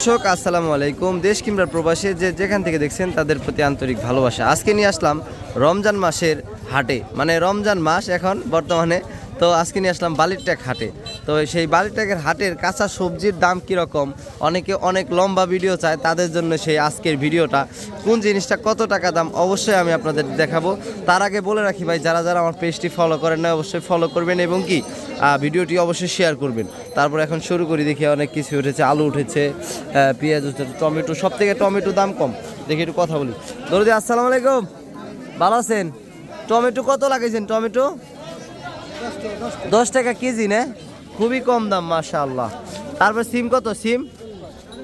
দর্শক, আসসালামু আলাইকুম। দেশ কিংবা প্রবাসে যে যেখান থেকে দেখছেন তাদের প্রতি আন্তরিক ভালোবাসা। আজকে নিয়ে আসলাম রমজান মাসের হাটে। মানে রমজান মাস এখন বর্তমানে। তো আজকে নিয়ে আসলাম বালিরট্যাক হাটে। তো সেই বালিরট্যাকের হাটের কাঁচা সবজির দাম কীরকম? অনেকে অনেক লম্বা ভিডিও চায়, তাদের জন্য সেই আজকের ভিডিওটা। কোন জিনিসটা কত টাকা দাম? অবশ্যই আমি আপনাদের দেখাবো। তার আগে বলে রাখি ভাই, যারা যারা আমার পেজটি ফলো করেন না অবশ্যই ফলো করবেন এবং কি ভিডিওটি অবশ্যই শেয়ার করবেন। তারপর এখন শুরু করি, দেখি অনেক কিছু উঠেছে, আলু উঠেছে পেঁয়াজ উঠেছে, টমেটো সব থেকে টমেটো দাম কম। দেখি একটু কথা বলি। দরদি, আসসালামু আলাইকুম। ভালো আছেন? টমেটো কত লাগাইছেন টমেটো? দশ টাকা কেজি, না? খুবই কম দাম মাশাআল্লাহ। তারপর সিম কত? সিম?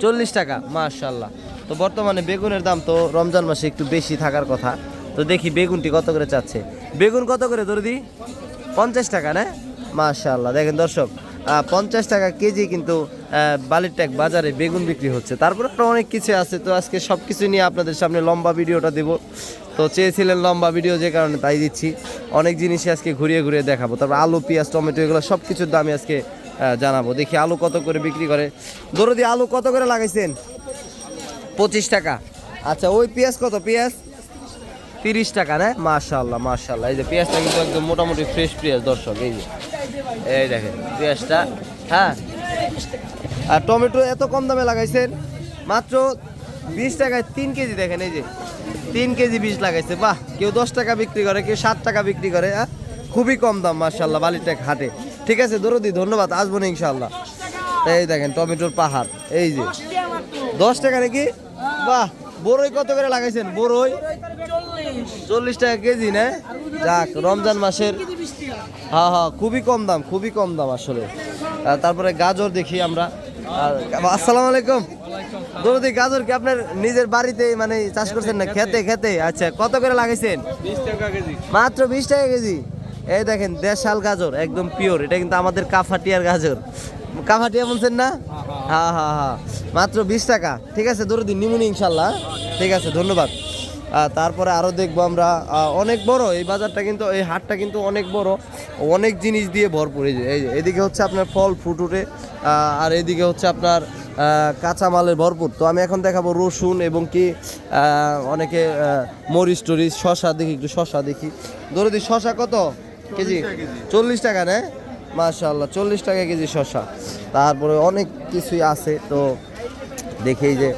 চল্লিশ টাকা মাশাআল্লাহ। তো বর্তমানে বেগুনের দাম তো রমজান মাসে একটু বেশি থাকার কথা। তো দেখি বেগুনটি কত করে চাচ্ছে। বেগুন কত করে দরদি? পঞ্চাশ টাকা না? মাশাআল্লাহ দেখেন দর্শক পঞ্চাশ টাকা কেজি কিন্তু আহ, বালিরট্যাক বাজারে বেগুন বিক্রি হচ্ছে। তারপরে অনেক কিছু আছে তো আজকে সব কিছু নিয়ে আপনাদের সামনে লম্বা ভিডিওটা দেব। তো চেয়েছিলেন লম্বা ভিডিও যে কারণে তাই দিচ্ছি। অনেক জিনিসই আজকে ঘুরিয়ে ঘুরিয়ে দেখাবো। তারপর আলু পেঁয়াজ টমেটো এগুলো সব কিছুর দামই আজকে জানাব। দেখি আলু কত করে বিক্রি করে। দরদি আলু কত করে লাগাইছেন? পঁচিশ টাকা। আচ্ছা ওই পেঁয়াজ কত? পেঁয়াজ? তিরিশ টাকা না? মাশাল্লাহ মাশাল্লাহ এই যে পেঁয়াজটা কিন্তু একদম মোটামুটি ফ্রেশ পেঁয়াজ দর্শক এই যে। এই দেখেন পেঁয়াজটা হ্যাঁ? আর টমেটো এত কম দামে লাগাইছেন? মাত্র বিশ টাকায় তিন কেজি দেখেন, এই যে তিন কেজি বীজ লাগাইছে। বাহ, কেউ দশ টাকা বিক্রি করে, কেউ সাত টাকা বিক্রি করে হ্যাঁ? খুবই কম দাম মার্শাল্লাহ বালিরটেক হাটে। ঠিক আছে, দরদি, ধন্যবাদ আসব না ইনশাল্লাহ এই দেখেন, টমেটোর পাহাড়, এই যে। দশ টাকা নাকি? বাহ বড়ই কত করে লাগাইছেন? বড়ই চল্লিশ টাকা কেজি, না? যাক, রমজান মাসের হ্যাঁ হ্যাঁ খুবই কম দাম, খুবই কম দাম আসলে। তারপরে গাজর দেখি আমরা। আসসালামু আলাইকুম। দরদি গাজর কি আপনার নিজের বাড়িতে মানে চাষ করছেন না? খেতে। খেতে আচ্ছা কত করে লাগাইছেন? মাত্র বিশ টাকা কেজি? এই দেখেন দেশাল গাজর একদম পিওর এটা কিন্তু আমাদের কাফাটিয়ার গাজর। কাফাটিয়া বলছেন না? হ্যাঁ হ্যাঁ হ্যাঁ মাত্র বিশ টাকা। ঠিক আছে দরদি নিমুনি ইনশাল্লাহ। ঠিক আছে ধন্যবাদ। তারপরে আরও দেখব আমরা। অনেক বড়। এই বাজারটা কিন্তু এই হাটটা কিন্তু অনেক বড়। অনেক জিনিস দিয়ে ভরপুর। এই যে এদিকে হচ্ছে আপনার ফল ফ্রুট উঠে। আর এদিকে হচ্ছে আপনার কাঁচামালের ভরপুর। তো আমি এখন দেখাবো রসুন এবং কি অনেকে মরিচ টরিচ শশা দেখি একটু শশা দেখি। ধরে দিই শশা কত কেজি? চল্লিশ টাকা নেয় মাশাল্লাহ চল্লিশ টাকা কেজি শশা তারপরে অনেক কিছুই আছে তো দেখি যে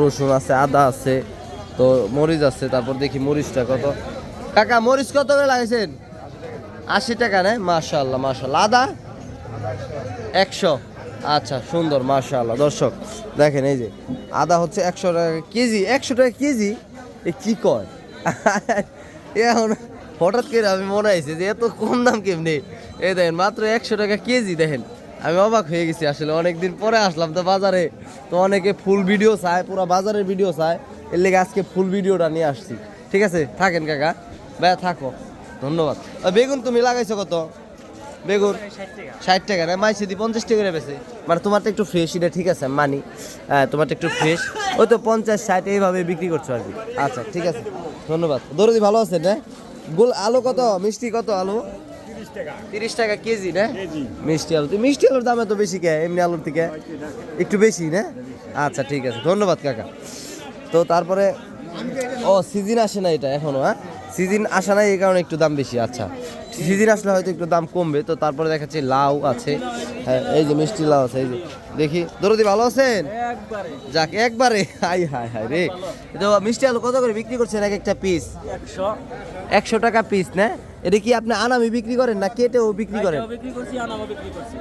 রসুন আছে আদা আছে তো মরিচ আছে তারপর দেখি মরিচটা কত। কাকা মরিচ কত করে লাগাইছেন? আশি টাকা নেয় মাশাল্লাহ মাশাল্লাহ আদা? একশো। আচ্ছা সুন্দর মাশাল্লাহ দর্শক, দেখেন এই যে, আদা হচ্ছে একশো টাকা কেজি, একশো টাকা কেজি? এ কি কয়? এখন হঠাৎ করে আমি মনে হয়েছে যে এত কম দাম কেমনি? এই দেখেন, মাত্র একশো টাকা কেজি, দেখেন। আমি অবাক হয়ে গেছি আসলে, অনেকদিন পরে আসলাম তো বাজারে। তো অনেকে ফুল ভিডিও চায়, পুরো বাজারের ভিডিও চায়। এর লেগে আজকে ফুল ভিডিওটা নিয়ে আসছি। ঠিক আছে, থাকেন কাকা? ভাইয়া থাকো। ধন্যবাদ। বেগুন তুমি লাগাইছো কত? বেগুন ষাট টাকা। না মাইছে দি পঞ্চাশ টাকা বেছে মানে তোমারটা একটু ফ্রেশ এটা ঠিক আছে মানি। হ্যাঁ তোমারটা একটু ফ্রেশ ওই তো পঞ্চাশ ষাট এইভাবে বিক্রি করছ আর কি। আচ্ছা ঠিক আছে ধন্যবাদ। দরদি ভালো আছেন না? গোল আলু কত? মিষ্টি কত আলু? তিরিশ টাকা। কেজি না? মিষ্টি আলু। তো মিষ্টি আলুর দাম এত বেশি কে এমনি আলুর থেকে? একটু বেশি না? আচ্ছা ঠিক আছে ধন্যবাদ কাকা। তো তারপরে ও সিজন আসে না এটা এখনও হ্যাঁ? সিজন আসে না এই কারণে একটু দাম বেশি আচ্ছা। সিজন আসলে হয়তো একটু দাম কমবে তো তারপরে দেখাচ্ছি লাউ আছে। হ্যাঁ এই যে মিষ্টি লাউ আছে এই যে। দেখি দরদি ভালো আছেন? যাক একবারে হাই হাই হাই রে। তো মিষ্টি আলু কত করে বিক্রি করছেন এক একটা পিস একশো। একশো টাকা পিস না? এটা কি আপনি আনামি বিক্রি করেন না কেটেও বিক্রি করেন?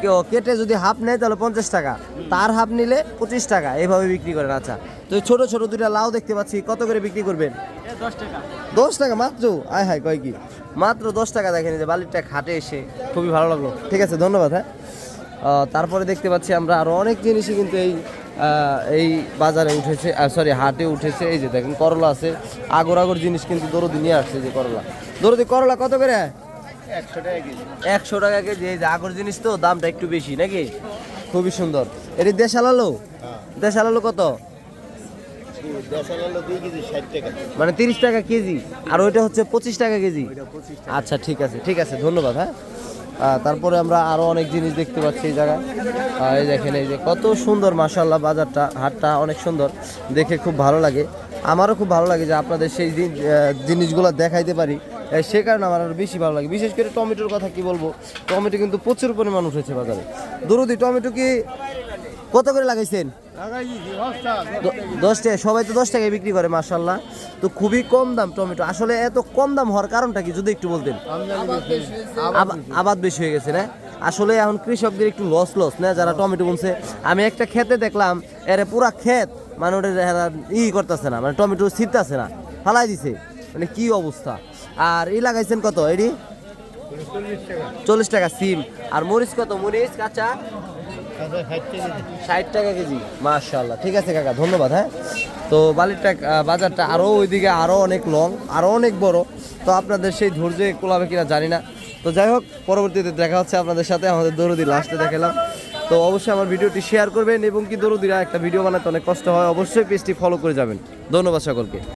কেউ কেটে যদি হাফ নেয় তাহলে পঞ্চাশ টাকা। তার হাফ নিলে পঁচিশ টাকা এইভাবে বিক্রি করেন আচ্ছা। তো ছোট ছোট দুইটা লাউ দেখতে পাচ্ছি কত করে বিক্রি করবেন? দশ টাকা। মাত্র? আয় হায় কয় কি? মাত্র দশ টাকা দেখেন যে বালিরটা খাটে এসে খুবই ভালো লাগল। ঠিক আছে ধন্যবাদ হ্যাঁ। তারপরে দেখতে পাচ্ছি আমরা আরও অনেক জিনিসই কিন্তু এই এই বাজারে উঠেছে সরি হাটে উঠেছে এই যে দেখেন করলা আছে আগর আগর জিনিস কিন্তু দরদি নিয়ে আসছে যে করলা। দরদি করলা কত করে? একশো টাকা কেজি। এই যে আগর জিনিস তো দামটা একটু বেশি নাকি? খুবই সুন্দর। এটি দেশাল আলু দেশাল আলু কত মানে তিরিশ টাকা কেজি আর ওইটা হচ্ছে পঁচিশ টাকা কেজি? আচ্ছা ঠিক আছে ঠিক আছে ধন্যবাদ হ্যাঁ। তারপরে আমরা আরও অনেক জিনিস দেখতে পাচ্ছি এই জায়গায়। এই দেখেন, এই যে কত সুন্দর মাসাল্লাহ বাজারটা, হাটটা অনেক সুন্দর। দেখে খুব ভালো লাগে। আমারও খুব ভালো লাগে যে আপনাদের সেই জিনিসগুলো দেখাইতে পারি। সে কারণে আমার আরও বেশি ভালো লাগে। বিশেষ করে টমেটোর কথা কি বলব? টমেটো কিন্তু প্রচুর পরিমাণ উঠেছে বাজারে। দরুদি, টমেটো কি কত করে লাগাইছেন? দশ টাকা, সবাই তো দশ টাকায় বিক্রি করে মার্শাল্লাহ তো খুবই কম দাম টমেটো। আসলে এত কম দাম হওয়ার কারণটা কি, যদি একটু বলতেন? আবাদ বেশি হয়ে গেছে না? আসলে এখন কৃষকদের একটু লস লস না? যারা টমেটো বুনছে, আমি একটা খেতে দেখলাম, এরে পুরা ক্ষেত মানে ওটা ই করতেছে না মানে টমেটো ছিটতেছে না, ফালাই দিছে। মানে কি অবস্থা? আর ই লাগাইছেন কত, এডি? চল্লিশ টাকা, সিম। আর মরিচ কত? মরিচ, কাঁচা ষাট টাকা কেজি। মাশাল্লাহ ঠিক আছে কাকা, ধন্যবাদ হ্যাঁ? তো বালিরটা বাজারটা আরও ওইদিকে আরও অনেক লং আরও অনেক বড়। তো আপনাদের সেই ধৈর্য কোলাবে কিনা জানি না। তো যাই হোক, পরবর্তীতে দেখা হচ্ছে আপনাদের সাথে, আমাদের দরুদি লাস্টে দেখালাম। তো অবশ্যই আমার ভিডিওটি শেয়ার করবেন এবং কি দরুদিরা একটা ভিডিও বানাতে অনেক কষ্ট হয়, অবশ্যই পেজটি ফলো করে যাবেন। ধন্যবাদ সকলকে।